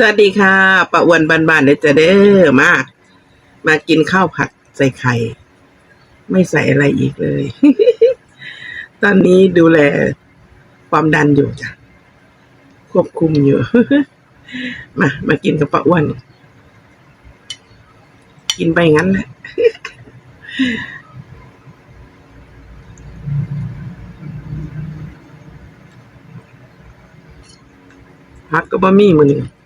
สวัสดีค่ะปะอ้วนบานๆเด้อจะเด้อมา มากินข้าวผัดใส่ไข่ ไม่ใส่อะไรอีกเลย ตอนนี้ดูแลความดันอยู่จ้ะ ควบคุมอยู่ มา มากินกับปะอ้วนกินไปงั้นแหละพักก็บ่มีมือนี้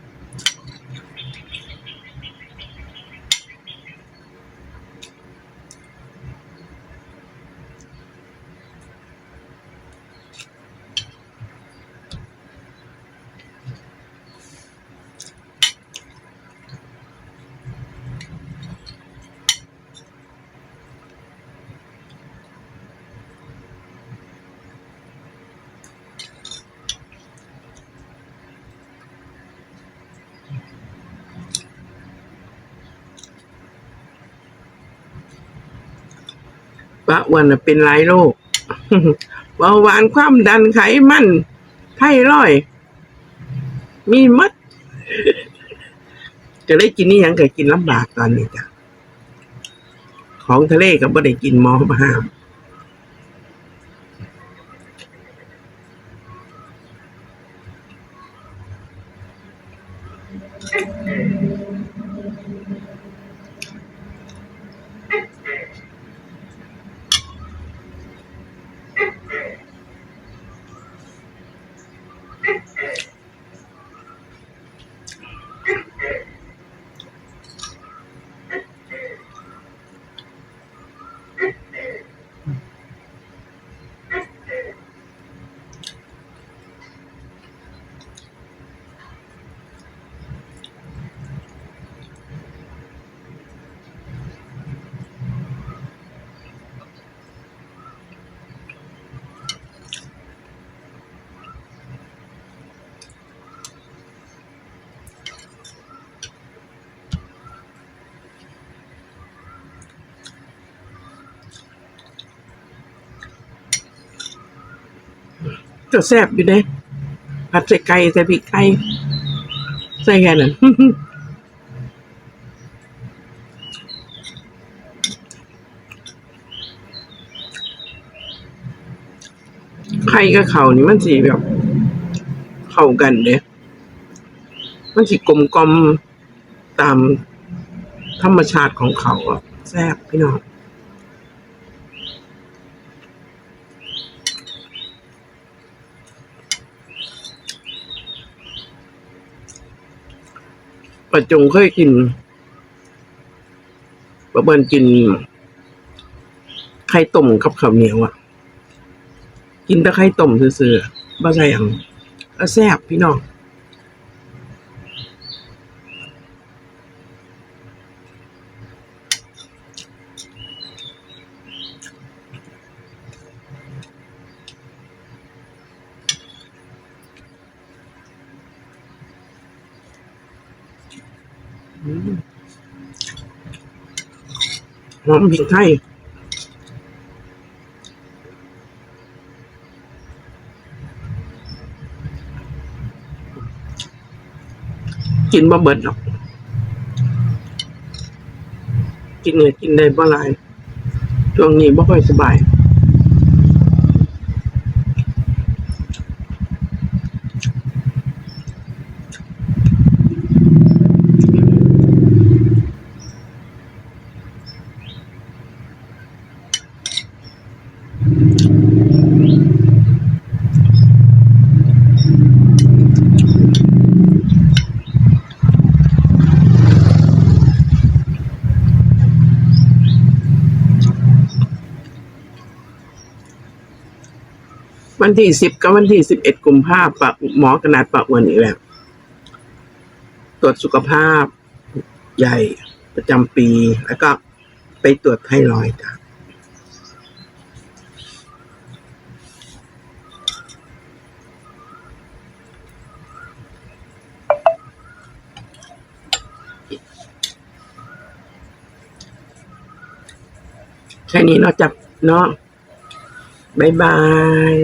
ปะวันเป็นหลายโรคเบาหวานความดันไขมันไทรอย มีมัดจะได้กินนี่ยังก็กินลำบากตอนนี้จ้ะของทะเลก็บ่ได้กินหมอมาห้าม ก็แซ่บอยู่เด้ผัดใส่ไก่ใส่พริกไก่ใส่แค่นั้นไข่กับเขานี่มันสีแบบ เข้ากันเด้มันสิกลมกลมตามธรรมชาติของเขาอะแซ่บพี่น้อง ประจงเคยกินประเบินกิน ไข่ต้มกับข้าวเหนียวอะ กินแต่ไข่ต้มซื่อๆบ้าใส่หยังก็แซ่บพี่น้อง หอมพริกไทยกินบ่เบิดหรอก กินเนี่ยกินได้บ่หลาย ช่วงนี้บ่ค่อยสบาย วันที่สิบกับวันที่สิบเอ็ดกุมภาพปะหมอกระนาดปะอ้วนอีกแล้วตรวจสุขภาพใหญ่ประจำปี แล้วก็ไปตรวจไทรอยด์จ้ะแค่นี้เนาะจับเนาะบ๊ายบาย